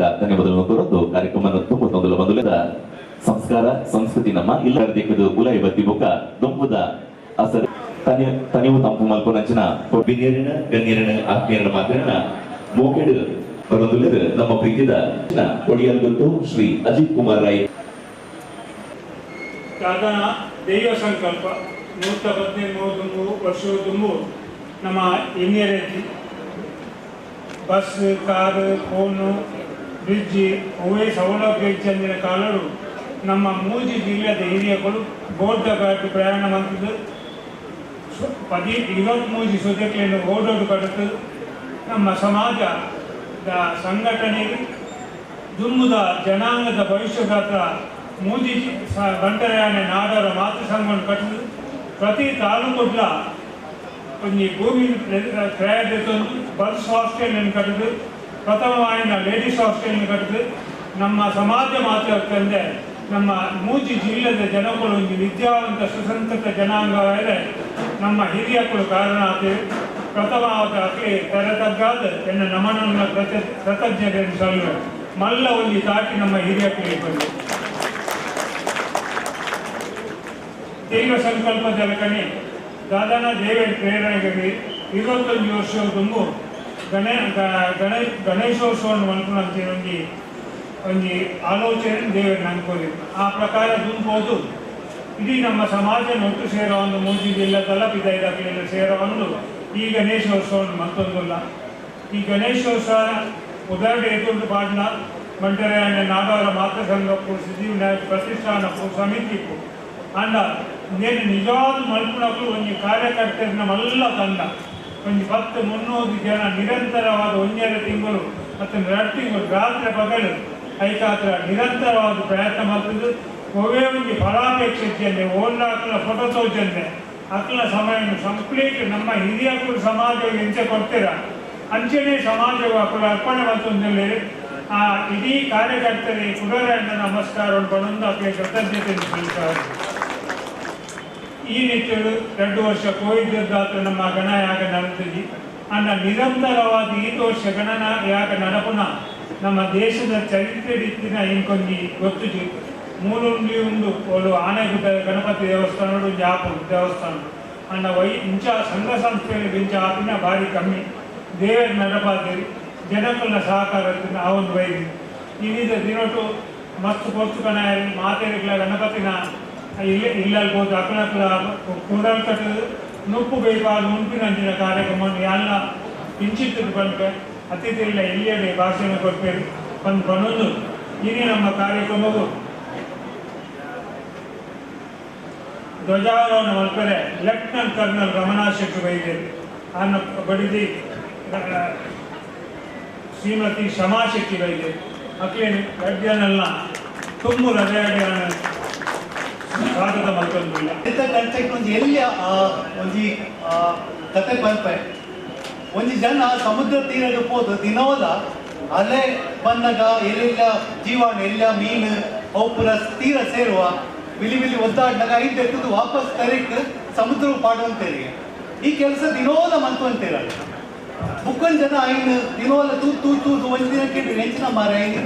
ಘನತೆದ ಧನ್ಯವಾದಗಳನ್ನು ಕೋರೊಂದು ಕಾರ್ಯಕ್ರಮವನ್ನು ತುಂಬ ಬಂದುಲೆದ ಸಂಸ್ಕಾರ ಸಂಸ್ಕೃತಿ ನಮ್ಮ ಇಲ್ಲ ದೇಕದು ಕುಲ ಇವತ್ತಿ ಮುಖ ದೊಂಬುದ ಅಸರ. ತನಿ ತನಿವು ತಂಪು ಮಲ್ಪನಂಚಿನ ಬಿನಿಯರಿನ ಗಣ್ಯರಿನ ಆತ್ಮೀಯರನ ಮಾತಿನ ಮೋಕೆಡು ಬರೋದುಲ್ಲದ ನಮ್ಮ ಪ್ರೀತಿದ ಕೊಡಿಯಲ್ಗಂತು ಶ್ರೀ ಅಜಿತ್ ಕುಮಾರ್ ರಾಯ್. ಸಾಧನ ದೈವ ಸಂಕಲ್ಪ ನೂರ ಹದಿನೈದು ತುಂಬು ವರ್ಷ ನಮ್ಮ ಹಿರಿಯರೇ ಬಸ್, ಕಾರು ಫೋನು ಬ್ರಿಡ್ಜ್ ಅವೇ ಸೌಲಭ್ಯ ಚಂದಿನ ಕಾಲರು ನಮ್ಮ ಮೂಜಿ ಜಿಲ್ಲೆಯ ಹಿರಿಯಗಳು ಬೋರ್ಡ ಘಾಟ್ ಪ್ರಯಾಣ ಮಾಡಿದ್ದು ಪದಿ ಮೂಜಿ ಸುದ್ದಿಯನ್ನು ಓಡೋಡು ಕಡುತ್ತು ನಮ್ಮ ಸಮಾಜದ ಸಂಘಟನೆ ದುಮ್ಮುದ ಜನಾಂಗದ ಭವಿಷ್ಯಗಾತ್ರ ಮೂಜಿ ಬಂಟರಾಯಣ ನಾಡರ ಮಾತೃ ಸಂಘವನ್ನು ಕಟ್ಟಿದ್ದು. ಪ್ರತಿ ತಾಲೂಕುಗಳ ಒಂಜಿ ಭೂಮಿ ಕ್ರಯ ಬಸ್ ಹಾಸ್ಟೆಲ್ ಹಾಸ್ಟೆಲ್ ಕಟ್ಟಿದು ಪ್ರಥಮವಾಯಿನ ಲೇಡೀಸ್ ಹಾಸ್ಟೆಲ್ ಕಟ್ಟಿದು ನಮ್ಮ ಸಮಾಜ ಮಾತ್ರ ನಮ್ಮ ಮೂಜಿ ಜಿಲ್ಲೆದ ಜನಗಳು ಒಂದು ವಿದ್ಯಾವಂತ ಸುಸಂಸ್ಕೃತ ಜನಾಂಗವಾದರೆ ನಮ್ಮ ಹಿರಿಯಕ್ಕಳು ಕಾರಣ ಆಗ್ತೀವಿ ಪ್ರಥಮವಾದ ಅಕ್ಕಿ ತೆರತಗ್ಗಾದ ಎನ್ನ ನಮನ ಕೃತ ಕೃತಜ್ಞತೆಯನ್ನು ಸಲ್ಲುವೆ ಮಲ್ಲ ಒಂದು ತಾಟಿ ನಮ್ಮ ಹಿರಿಯಕ್ಕಳಿಗೆ ಬಂದು ದೈವ ಸಂಕಲ್ಪದ ಜಲಕನಿ ದಾದಾನ ದೇವೇಡ್ ಪ್ರೇರಣೆಗೆ ಇವತ್ತೊಂದು ವರ್ಷ ಗಣೇ ಗಣ ಗಣೇಶೋತ್ಸವವನ್ನು ಮಲ್ಕೊಳ್ಳೋಂಥ ಒಂದು ಒಂದು ಆಲೋಚನೆ ದೇವರಿಗೆ ಅನ್ಕೋದಿತ್ತು ಆ ಪ್ರಕಾರ ದುಂಬೋದು ಇಡೀ ನಮ್ಮ ಸಮಾಜ ಒಟ್ಟು ಸೇರೋ ಒಂದು ಮುಂಚಿದೆಲ್ಲ ತಲಪಿದೈದಾಗಲೆಲ್ಲ ಸೇರೋ ಒಂದು ಈ ಗಣೇಶೋತ್ಸವವನ್ನು ಮತ್ತೊಂದಲ್ಲ. ಈ ಗಣೇಶೋತ್ಸವ ಉದಾಹರಣೆ ಎತ್ತೊಂದು ಪಾಟ್ನ ಮಂಟರಾಯಣ ನಾಗವರ ಮಾತೃ ಸಂಘಕ್ಕೂ ಸಿದ್ಧಿವಿನಾಯಕ ಪ್ರತಿಷ್ಠಾನಕ್ಕೂ ಸಮಿತಿಗೂ ಅಂಡ నేను నిజాలు మలుపునప్పుడు కొన్ని కార్యకర్తలను మళ్ళా తండ ಒಂದು ಪತ್ತು ಮುನ್ನೂರು ಜನ ನಿರಂತರವಾದ ಒಂದೆರಡು ತಿಂಗಳು ಮತ್ತು ಎರಡು ತಿಂಗಳು ರಾತ್ರಿ ಪಗಲು ಐಕಾತ್ರ ನಿರಂತರವಾದ ಪ್ರಯತ್ನ ಮಾಡ್ತಿದ್ದು ಒವೇ ಒಂದು ಫಲಾಪೇಕ್ಷೆ ಇದ್ದೇನೆ ಓಲ್ಲ ಅಕ್ಕಲ ಫೋಟೋ ತೋಚಂದೆ ಅಕ್ಕಲ ಸಮಯವನ್ನು ಕಂಪ್ಲೀಟ್ ನಮ್ಮ ಹಿರಿಯಕ್ಕಳು ಸಮಾಜವಾಗಿ ಎಂಚೆ ಕೊಡ್ತೀರ? ಅಂಚನೆ ಸಮಾಜವು ಅಕ್ಕಳ ಅರ್ಪಣೆ ಮಾಡ್ತಂದಲ್ಲಿ ಆ, ಇಡೀ ಕಾರ್ಯಕರ್ತರಿಗೆ ಕುಡರಣ್ಣ ನಮಸ್ಕಾರವನ್ನು ಬಂದು ಅಕ್ಕಳಿಗೆ ಕೃತಜ್ಞತೆ ಸಲ್ಲಿಸ್ತಾರೆ ಈ ನಿಟ್ಟಿನಲ್ಲಿ ಎರಡು ವರ್ಷ ಕೋವಿಡ್ ದಾತ್ರ ನಮ್ಮ ಗಣಯಾಗ ನಡೆದಿದೆ ಅನ್ನ ನಿರಂತರವಾದ ಈ ವರ್ಷ ಗಣನ ಯಾಗ ನಡಪುನ ನಮ್ಮ ದೇಶದ ಚರಿತ್ರೆ ರೀತಿನ ಇಂಕೊಂಜಿ ಗೊತ್ತುಜಿ ಮೂಲುಂಡಿ ಉಂಡು ಒಳು ಆನೆಗುಡ್ಡ ಗಣಪತಿ ದೇವಸ್ಥಾನ ಒಂದು ಆಪು ದೇವಸ್ಥಾನ ಅನ್ನ ವೈ ಇಂಚ ಸಂಘ ಸಂಸ್ಥೆಯಲ್ಲಿ ಇಂಚ ಆಪಿನ ಭಾರಿ ಕಮ್ಮಿ ದೇವರ ನಡಪಾದಿರಿ ಜನಗಳ ಸಹಕಾರದಿಂದ ಆ ಒಂದು ವೈದ್ಯ ಇನ್ನಿದ ದಿನೊಟ್ಟು ಮಸ್ತ್ ಪೊತ್ತು ಕಣ ಮಾತೇರಿಗಳ ಗಣಪತಿನ ಇಲ್ಲ ಇಲ್ಲಲ್ಬೋದು ಅಕ್ಕಳಕ್ಕಳ ಕೂಡಲ್ ಕಟ್ಟು ನುಪ್ಪು ಬೇಕಾದ ಉಂಪಿನಂಚಿನ ಕಾರ್ಯಕ್ರಮವನ್ನು ಎಲ್ಲ ಇಂಚಿತ್ತು ಅತಿಥಿ ಅತಿಥಿಗಳ ಎಲ್ಲೆಡೆ ಭಾಷಣ ಕೊಡ್ತೇವೆ ಬಂದು ಬನ್ನೊಂದು ಇನಿ ನಮ್ಮ ಕಾರ್ಯಕ್ರಮವು ಧ್ವಜಾರೋಹಣ ಮಲ್ಪರೆ ಲೆಫ್ಟಿನೆಂಟ್ ಕರ್ನಲ್ ರಮಣಾ ಶೆಟ್ಟಿ ವೈದ್ಯರು ಅನ್ನ ಬಡಿದಿ ಶ್ರೀಮತಿ ಶಮಾ ಶೆಟ್ಟಿ ವೈದ್ಯರು ಅಕ್ಲೇನು ರಜಾ ತುಂಬು ಹೃದಯ ಸ್ವಾಗತ ಮಲ್ಕೊಂಡಿಲ್ಲ ಎಂತ ಕಂಟೆಕ್ಟ್ ಒಂಜಿ ಎಲ್ಲಿ ಒಂಜಿ ಕತೆ ಪನ್ಪೆ ಒಂಜಿ ಜನ ಸಮುದ್ರ ತೀರದ ಪೋದು ದಿನವಲ್ಲ ಅಲೆ ಬಂದಾಗ ಎಲ್ಲೆಲ್ಲ ಜೀವನ ಎಲ್ಲ, ಮೀನು ಅವು ತೀರ ಸೇರುವ, ಬಿಲಿ ಬಿಲಿ ಒದ್ದಾಡಿದಾಗ ಐದು ಎತ್ತದು ವಾಪಸ್ ತರಿಕ್ ಸಮುದ್ರ ಪಾಡುವಂತೇರಿಗೆ ಈ ಕೆಲಸ ದಿನೋಲ ಮಂತುವಂತೀರ ಬುಕ್ಕನ್ ಜನ ಐನು ದಿನೋಲ ತೂ ತೂ ತೂದು ಒಂದು ದಿನಕ್ಕೆ ಹೆಂಚಿನ ಮಾರ ಐದು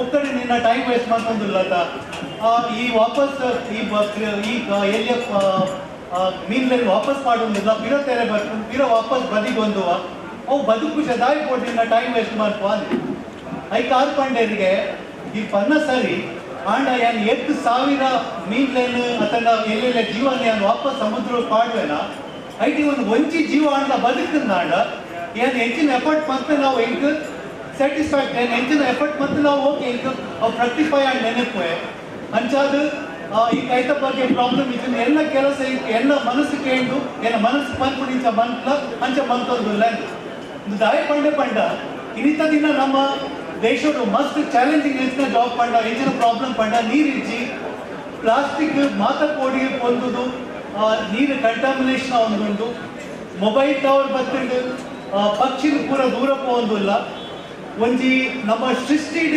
ಒಕ್ಕಡೆ ನಿನ್ನ ಟೈಮ್ ವೇಸ್ಟ್ ಮಾಡ್ಕೊಂದಿಲ್ಲ ಈ ವಾಪಸ್, ಈ ಎಲ್ಲಿಯ ಮೀನಲ್ಲಿ ವಾಪಸ್ ಮಾಡೋದಿಲ್ಲ ಬಿರೋ ತೆರೆ ಬರ್ತು ಬಿರೋ ವಾಪಸ್ ಬದಿಗೆ ಒಂದುವ ಅವು ಬದುಕು ಸದಾಯಿ ಕೊಟ್ಟು ನಿನ್ನ ಟೈಮ್ ವೇಸ್ಟ್ ಮಾಡ್ಕೊ ಅಲ್ಲಿ. ಐ ಕಾರ್ ಪಂಡೇರಿಗೆ ಈ ಪನ್ನ ಸರಿ. ಆಂಡ ಏನು ಎತ್ತು ಸಾವಿರ ಮೀನ್ಲೇನು ಅಥವಾ ಎಲ್ಲೆಲ್ಲ ಏನ್ ವಾಪಸ್ ಸಮುದ್ರ ಪಾಡ್ವೇನ? ಐಟಿ ಒಂದು ಒಂಚಿ ಜೀವ ಆಂಡ ಬದುಕಂದಾಂಡ ಏನು ಹೆಚ್ಚಿನ ಎಫರ್ಟ್ ಮತ್ತೆ ನಾವು ಹೆಂಗ್ ಸ್ಯಾಟಿಸ್ಫ್ಯಾಕ್ಟ್ ಏನ್ ಹೆಚ್ಚಿನ ಎಫರ್ಟ್ ಮತ್ತು ನಾವು ಓಕೆ ಇದು ಪ್ರತಿಫೈ ಆಂಡ್ ನೆನಪು ಅಂಚಾದ ಈ ಕೈತ ಬಗ್ಗೆ ಪ್ರಾಬ್ಲಮ್ ಇತ್ತು. ಎಲ್ಲ ಕೆಲಸ ಇತ್ತು. ಎಲ್ಲ ಮನಸ್ಸು ಕೇಂಡು ಎಲ್ಲ ಮನಸ್ಸು ಪನ್ಪುಡಿಂಚ ಬಂತ ಅಂಚ ಬಂತಂದಿಲ್ಲ ದಾಯ ಪಂಡೆ ಪಂಡ. ಇನ್ನಿತ ದಿನ ನಮ್ಮ ದೇಶದ ಮಸ್ತ್ ಚಾಲೆಂಜಿಂಗ್ ಹೆಚ್ಚಿನ ಜಾಬ್ ಪಂಡ ಹೆಚ್ಚಿನ ಪ್ರಾಬ್ಲಮ್ ಪಂಡ ನೀರಿಚ್ಚಿ ಪ್ಲಾಸ್ಟಿಕ್ ಮಾತ ಕೋಡಿ ಹೊಂದುದು ಆ, ನೀರು ಕಂಟಾಮಿನೇಷನ್ ಒಂದುಂಟು ಮೊಬೈಲ್ ಟವರ್ ಬತ್ತಿಂಡು ಪಕ್ಷಿ ಪೂರ ದೂರ ಪೋಂದಿಲ್ಲ ಒಂಜಿ ನಮ್ಮ ಸೃಷ್ಟಿಡ್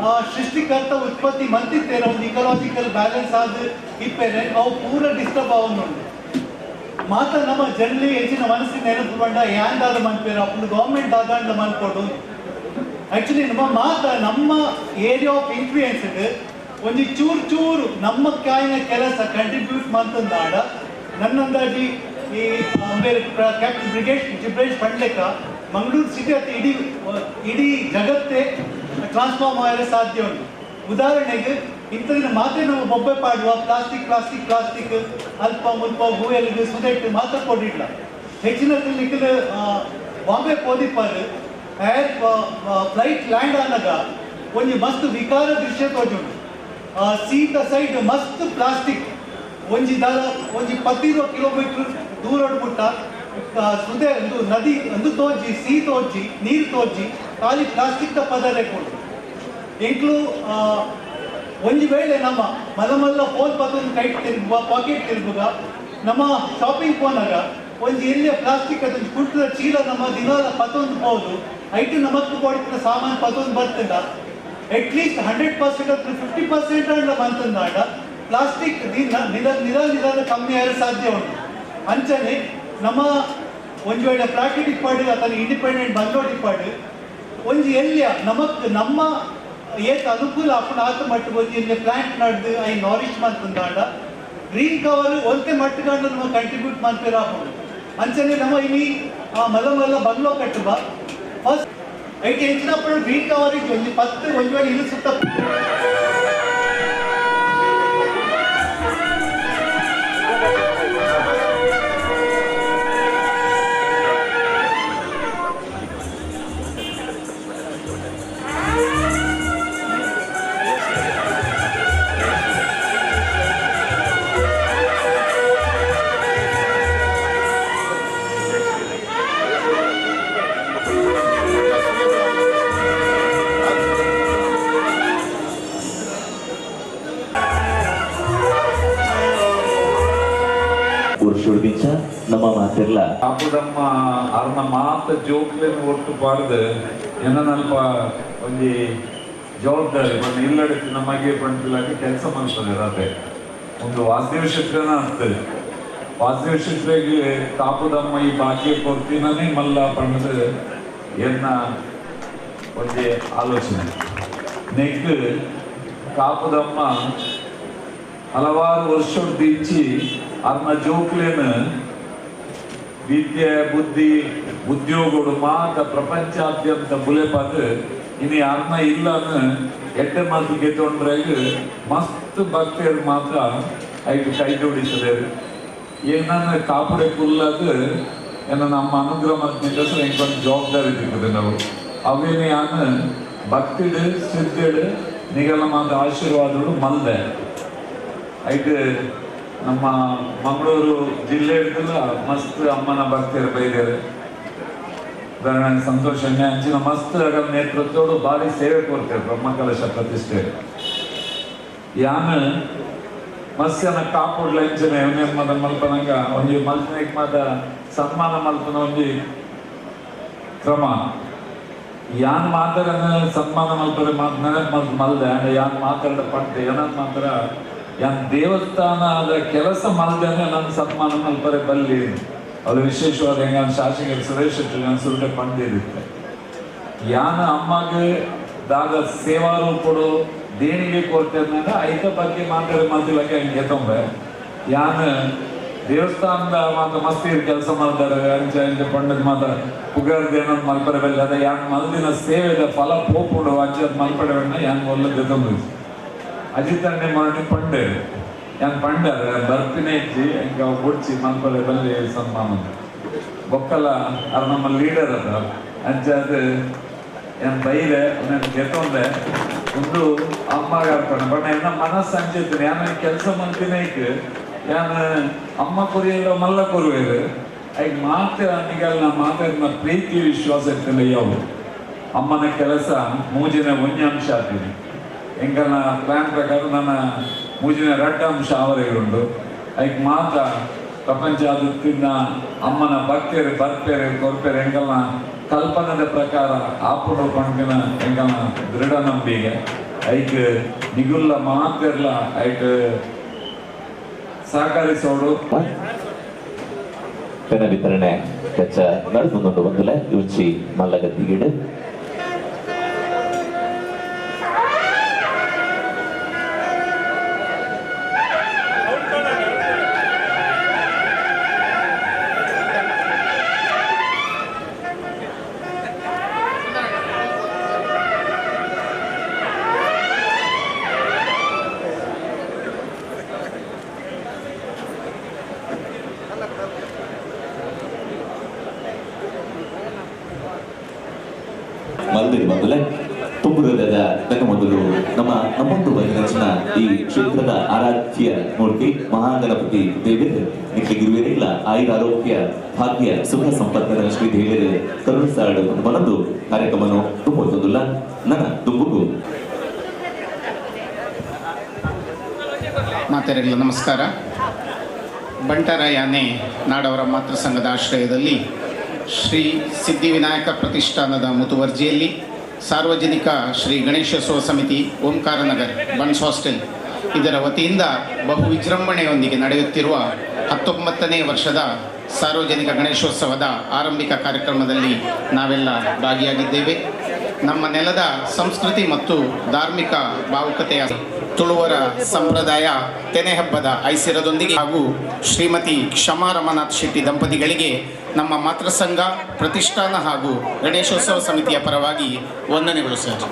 ಆ, ಸೃಷ್ಟಿಕರ್ತ ಉತ್ಪತ್ತಿ ಮಂತಿತ್ತೇನೆ ಒಂದು ಇಕಲಾಜಿಕಲ್ ಬ್ಯಾಲೆನ್ಸ್ ಆದ ಇಪ್ಪೇನೆ ಅವು ಪೂರ ಡಿಸ್ಟರ್ಬ್ ಆವೊಂದುಂಡು ಮಾತ ನಮ್ಮ ಜನಲಿ ಹೆಚ್ಚಿನ ಮನಸ್ಸಿನ ನೆನಪು ಬಂಡ ಯಾಂದಾದ ಮನ್ಪೇರ ಅಪ್ಪಳು ಗೌರ್ಮೆಂಟ್ ಆದಾಂಡ ಮನ್ಕೊಡು ಆಕ್ಚುಲಿ ನಮ್ಮ ಮಾತ ನಮ್ಮ ಏರಿಯಾ ಆಫ್ ಇನ್ಫ್ಲೂಯೆನ್ಸ್ ಒಂದು ಚೂರು ಚೂರು ನಮ್ಮ ಕಾಯಿನ ಕೆಲಸ ಕಂಟ್ರಿಬ್ಯೂಟ್ ಮಾಡ್ತಂದಾಡ ನನ್ನಂದಾಜಿ ಈ ಕ್ಯಾಪ್ಟನ್ ಬ್ರಿಗೇಡ್ ಜಿಬ್ರೇಶ್ ಪಂಡ್ಲೆಕ್ಕ ಮಂಗಳೂರು ಸಿಟಿ ಅಥವಾ ಇಡೀ ಇಡೀ ಜಗತ್ತೇ ಟ್ರಾನ್ಸ್ಫಾರ್ಮ್ ಆಗಲು ಸಾಧ್ಯ ಉಂಟು. ಉದಾಹರಣೆಗೆ ಇಂಥದಿನ ಮಾತ್ರ ನಾವು ಬೊಬ್ಬೆ ಪಾಡುವ ಪ್ಲಾಸ್ಟಿಕ್ ಪ್ಲಾಸ್ಟಿಕ್ ಪ್ಲಾಸ್ಟಿಕ್ ಅಲ್ಪ, ಮುಲ್ಪ ಗೂಯಲ್ಗೆ ಸುದೆಟ್ಟು ಮಾತ್ರ ಕೊಡಿಲ್ಲ ಹೆಚ್ಚಿನ ಬಾಂಬೆ ಪೋದಿಪ್ಪಾರು ಏರ್ ಫ್ಲೈಟ್ ಲ್ಯಾಂಡ್ ಆದಾಗ ಒಂದು ಮಸ್ತ್ ವಿಕಾರ ದೃಶ್ಯ ತೋಜುಂಡು ಸೀತ ಸೈಡ್ ಮಸ್ತ್ ಪ್ಲಾಸ್ಟಿಕ್ ಒಂಜಿ ದಾರ, ಒಂಜಿ ಪತ್ತಿರೋ ಕಿಲೋಮೀಟರ್ ದೂರ ಬಿಟ್ಟ ಸುದೆ ಒಂದು ನದಿ, ಒಂದು ತೋಜಿ ಸಿಹಿ ತೋಜಿ, ನೀರು ತೋಜಿ, ಖಾಲಿ ಪ್ಲಾಸ್ಟಿಕ್ ಪದರೆ ಕೊಡು. ಎಂಕ್ಲು ಒಂದು ವೇಳೆ ನಮ್ಮ ಮಲಮಲ್ಲ ಮಲ್ಲ ಫೋನ್ ಪದೊಂದು ಕೈ ತಿರುಗುವ ಪಾಕೆಟ್ ತಿರುಗುವ, ನಮ್ಮ ಶಾಪಿಂಗ್ ಫೋನಾಗ ಒಂದು ಎಲ್ಲಿಯ ಪ್ಲಾಸ್ಟಿಕ್ ಅದೊಂದು ಕುಟ್ಟದ ಚೀಲ ನಮ್ಮ ದಿನಾಲ ಪತ್ತೊಂದು ಹೋದು ಐಟು ನಮತ್ತು ಕೊಡ್ತಿದ್ದ ಸಾಮಾನು ಪತ್ತೊಂದು ಬರ್ತಿಲ್ಲ ಅಟ್ಲೀಸ್ಟ್ ಹಂಡ್ರೆಡ್ ಪರ್ಸೆಂಟ್ ಅಂದ್ರೆ ಫಿಫ್ಟಿ ಪರ್ಸೆಂಟ್ ಅಂಡ ಬಂತಂದಾಗ ಪ್ಲಾಸ್ಟಿಕ್ ನಿಧ ನಿಧ ನಿಧಾನ ಕಮ್ಮಿ ಆಗಲು ಸಾಧ್ಯ ಉಂಟು. ಅಂಚನೆ ನಮ್ಮ ಒಂಜಿ ವೇಳೆ ಪ್ಲಾಸ್ಟಿಕ್ ಇಪ್ಪಾಡು ಅಥವಾ ಇಂಡಿಪೆಂಡೆಂಟ್ ಬಂದೋಡ್ ಇಪ್ಪಾಡು ಒಂಜಿ ಎಲ್ಯ ನಮಕ್ ನಮ್ಮ ಏತ್ ಅನುಕೂಲ ಅಪ್ಪನ ಆತ ಮಟ್ಟಿಗೆ ಒಂಜಿ ಎಲ್ಲಿ ಪ್ಲಾಂಟ್ ನಡೆದು ಐ ನಾರಿಶ್ ಮಾಡ್ತಂದಾಂಡ ಗ್ರೀನ್ ಕವರ್ ಒಂತೆ ಮಟ್ಟಗಂಡು ನಮ್ಮ ಕಂಟ್ರಿಬ್ಯೂಟ್ ಮಾಡ್ತೀರ ಅಂಚನೆ ನಮ್ಮ ಇಲ್ಲಿ ಆ ಮಲ ಮಲ್ಲ ಬಂಗ್ಲೋ ಕಟ್ಟುವ ಫಸ್ಟ್ ಐಟಿ ಹೆಚ್ಚಿನ ಗ್ರೀನ್ ಗ್ರೀನ್ ಕವರಿಗೆ ಒಂದು ಪತ್ತು, ಒಂದು ವೇಳೆ ಇದು ಸುತ್ತ ಅಪ್ಪದಮ್ಮ ಅರ್ನ ಮಾತ ಜೋಕ್ಲೆನ್ ಒಟ್ಟು ಬಾರದು ಏನನಲ್ಪ ಒಂಜಿ ಜವಾಬ್ದಾರಿ ಬಂದು ಇಲ್ಲಡೆ ನಮಗೆ ಪಂಡಿಲಾಗಿ ಕೆಲಸ ಮಾಡ್ತಾರೆ ಅದೇ ಒಂದು ವಾಸ್ತವ ಶಿಕ್ಷಣ ಆಗ್ತದೆ ವಾಸ್ತವ ಶಿಕ್ಷೆಗೆ ಕಾಪುದಮ್ಮ ಈ ಬಾಕಿ ಕೊಡ್ತೀನೇ ಮಲ್ಲ ಬಣ್ಣದ ಎನ್ನ ಒಂದು ಆಲೋಚನೆ. ನೆಕ್ ಕಾಪುದಮ್ಮ ಹಲವಾರು ವರ್ಷ ದಿಚ್ಚಿ ಅರ್ನ ಜೋಕ್ಲೇನ್ ವಿದ್ಯೆ, ಬುದ್ಧಿ, ಉದ್ಯೋಗಗಳು ಮಾತ ಪ್ರಪಂಚಾದ್ಯಂತ ಬುಲೆಪಾದ ಇನ್ನು ಯಾರನ್ನ ಇಲ್ಲ ಎಟ್ಟೆ ಮಾತು ಗೆದ್ದೊಂಡ್ರೆ ಮಸ್ತ್ ಭಕ್ತಿಯರು ಮಾತ್ರ ಐದು ಕೈ ಜೋಡಿಸಿದೆ ಏನನ್ನ ಕಾಪುಡೆ ಕುಲ್ಲದ ಏನ ನಮ್ಮ ಅನುಗ್ರಹ ಮಾಡ್ತಿದ್ದ ಎಂಕೊಂದು ಜವಾಬ್ದಾರಿ ತಿಕ್ಕದೆ ನಾವು. ಅವೇನೇ ಯಾನ ಭಕ್ತಿಡ್, ಸಿದ್ಧಿಡು ನಿಗಲ ಮಾತ ಆಶೀರ್ವಾದಗಳು ಮಲ್ದೆ. ಐಟ್ ನಮ್ಮ ಮಂಗಳೂರು ಜಿಲ್ಲೆ ಮಸ್ತ್ ಅಮ್ಮನ ಭಕ್ತಿಯರು ಬೈದಾರೆ ಉದಾಹರಣೆ ಸಂತೋಷ ಅಂಚಿನ ಮಸ್ತ್ ಅಗಲ ನೇತೃತ್ವಡು ಭಾರಿ ಸೇವೆ ಕೊಡ್ತೇವೆ ಬ್ರಹ್ಮಕಲಶ ಪ್ರತಿಷ್ಠೆ. ಯಾನ ಮಸ್ಯನ ಕಾಪುಡ್ಲ ಇಂಚನೆ ಮದ ಮಲ್ಪನಂಗ ಒಂಜಿ ಮಲ್ಪನೆಗ್ ಮಾತ ಸನ್ಮಾನ ಮಲ್ಪನ ಒಂಜಿ ಕ್ರಮ. ಯಾನ್ ಮಾತಾಡ ಸನ್ಮಾನ ಮಲ್ಪರೆ ಮಾತನಾಡ ಮಲ್ದ, ಯಾನ್ ಮಾತಾಡ ಪಟ್ಟೆ ಏನನ್ ಮಾತ್ರ ಯಾನ್ ಆದ ಕೆಲಸ ಮಾಡಿದ್ರೆ ನನ್ನ ಸನ್ಮಾನ ಮಲ್ಪರೆ ಬಲ್ಲಿ. ಅದು ವಿಶೇಷವಾದ ಹೆಂಗ ಶಾಸಕ ಸುರೇಶ್ ಶೆಟ್ಟಿ ಸುರುಟೆ ಪಂಡಿರುತ್ತೆ. ಯಾನ ಅಮ್ಮಗೆ ದಾಗ ಸೇವಾ ರೂಪಡು ದೇಣಿಗೆ ಕೊಡ್ತೇನೆ ಐತ ಬಗ್ಗೆ ಮಾತಾಡಿ ಮಾತಿಲ್ಲಕ್ಕೆ ಹಂಗೆ ತೊಂಬೆ ಯಾನ ದೇವಸ್ಥಾನದ ಮಾತ ಮಸ್ತಿ ಕೆಲಸ ಮಾಡ್ತಾರೆ, ಅಂಚೆ ಅಂಚೆ ಪಂಡದ ಮಾತ ಪುಗರ್ದೇನ ಏನೋ ಮಲ್ಪರೆ ಬೆಲ್ಲ ಅದ ಯಾನ್ ಮಲ್ದಿನ ಸೇವೆದ ಫಲ ಪೋಪುಡು ಅಂಚೆ ಮಲ್ಪಡೆ ಬೆಣ್ಣ ಯಾನ್ ಒಳ್ಳೆ ಎತ್ತೊಂದು ಅಜಿತಣ್ಣೆ ಮಾಡಿ ಪಂಡೆ. ಯಾನ್ ಪಂಡ ಬರ್ಪಿನ ಇಜ್ಜಿ ಎಂಕ ಬುಡ್ಚಿ ಮಲ್ಪಲೆ ಬಲ್ಲಿ ಸನ್ಮಾನ ಬೊಕ್ಕಲ ಅದು ನಮ್ಮ ಲೀಡರ್ ಅದ. ಅಂಚ ಅದು, ಏನ್ ಬೈಲೆ ನಾನು ಗೆತ್ತೊಂದೆ ಒಂದು ಅಮ್ಮಗ ಅರ್ಪಣೆ ಬಣ್ಣ ಏನ ಮನಸ್ಸು ಅಂಚಿದ್ದೀನಿ ಯಾನ ಕೆಲಸ ಮಂತಿನೈಕ್ ಯಾನ ಅಮ್ಮ ಕೊರಿಯಲ್ಲ ಮಲ್ಲ ಕೊರುವೇರು ಐಕ್ ಮಾತೆ ನಿಗಲ್ ನಾ ಮಾತಾಡಿದ ಪ್ರೀತಿ, ವಿಶ್ವಾಸ ಇರ್ತಿಲ್ಲ ಯಾವ ಅಮ್ಮನ ಕೆಲಸ, ಮೂಜಿನ ಒಂಜಿ ಅಂಶ ಆಗ್ತೀನಿ. ಎಂಕಲ್ನ ಪ್ಲಾನ್ ಪ್ರಕಾರ ನನ್ನ ಮೂಜಿನ ರಡ್ಡ ಅಂಶ ಆವರೆಗುಂಡು ಐಕ್ ಮಾತ್ರ ಪ್ರಪಂಚಾದುತ್ತಿನ ಅಮ್ಮನ ಭಕ್ತಿಯರು ಬರ್ಪೇರು ಕೊರ್ಪೇರು ಎಂಕಲ್ನ ಕಲ್ಪನದ ಪ್ರಕಾರ ಆಪುಡು ಪಂಕನ ಎಂಕಲ್ನ ದೃಢ ನಂಬಿಕೆ. ಐಕ್ ನಿಗುಲ್ಲ ಮಾತಿರ್ಲ ಐಕ್ ಸಹಕರಿಸೋಡು. ಪೆನ ವಿತರಣೆ ಕೆಚ್ಚ ನಡೆದು ಬಂದಲೆ, ರುಚಿ ಮಲ್ಲಗದ್ದಿಗಿಡು. ಧನ್ಯವಾದಗಳು ನಮ್ಮ ನಮ್ಮೊಂದು ಬಗೆನಚಿನ ಈ ಕ್ಷೇತ್ರದ ಆರಾಧ್ಯ ಮೂರ್ತಿ ಮಹಾಗಣಪತಿ ದೇವೇಂದ್ರ ನಿಖಿಗಿರುವಿರಿಲ್ಲ ಆಯುರ ಆರೋಗ್ಯ, ಭಾಗ್ಯ, ಸುಖ ಸಂಪತ್ತಿನ ಶ್ರೀ ದೇವೇಂದ್ರ ಕರುಣಿಸಾಡು ಬಂದು ಕಾರ್ಯಕ್ರಮವನ್ನು ತುಂಬುವುದಿಲ್ಲ ನನ್ನ ತುಂಬುಗು ಮಾತಾರೆಲ್ಲ ನಮಸ್ಕಾರ. ಬಂಟರಾಯನೆ ನಾಡವರ ಮಾತೃ ಸಂಘದ ಆಶ್ರಯದಲ್ಲಿ ಶ್ರೀ ಸಿದ್ಧಿವಿನಾಯಕ ಪ್ರತಿಷ್ಠಾನದ ಮುತುವರ್ಜಿಯಲ್ಲಿ ಸಾರ್ವಜನಿಕ ಶ್ರೀ ಗಣೇಶೋತ್ಸವ ಸಮಿತಿ, ಓಂಕಾರ ನಗರ್, ಬನ್ಸ್ ಹಾಸ್ಟೆಲ್. ಇದರ ವತಿಯಿಂದ ಬಹು ವಿಜೃಂಭಣೆಯೊಂದಿಗೆ ನಡೆಯುತ್ತಿರುವ ಹತ್ತೊಂಬತ್ತನೇ ವರ್ಷದ ಸಾರ್ವಜನಿಕ ಗಣೇಶೋತ್ಸವದ ಆರಂಭಿಕ ಕಾರ್ಯಕ್ರಮದಲ್ಲಿ ನಾವೆಲ್ಲ ಭಾಗಿಯಾಗಿದ್ದೇವೆ. ನಮ್ಮ ನೆಲದ ಸಂಸ್ಕೃತಿ ಮತ್ತು ಧಾರ್ಮಿಕ ಭಾವುಕತೆಯ ತುಳುವರ ಸಂಪ್ರದಾಯ ತೆನೆ ಹಬ್ಬದ ಐಸಿರದೊಂದಿಗೆ ಹಾಗೂ ಶ್ರೀಮತಿ ಕ್ಷಮಾ ರಮನಾಥ್ ಶೆಟ್ಟಿ ದಂಪತಿಗಳಿಗೆ ನಮ್ಮ ಮಾತೃಸಂಘ, ಪ್ರತಿಷ್ಠಾನ ಹಾಗೂ ಗಣೇಶೋತ್ಸವ ಸಮಿತಿಯ ಪರವಾಗಿ ವಂದನೆಗಳು, ಸರ್.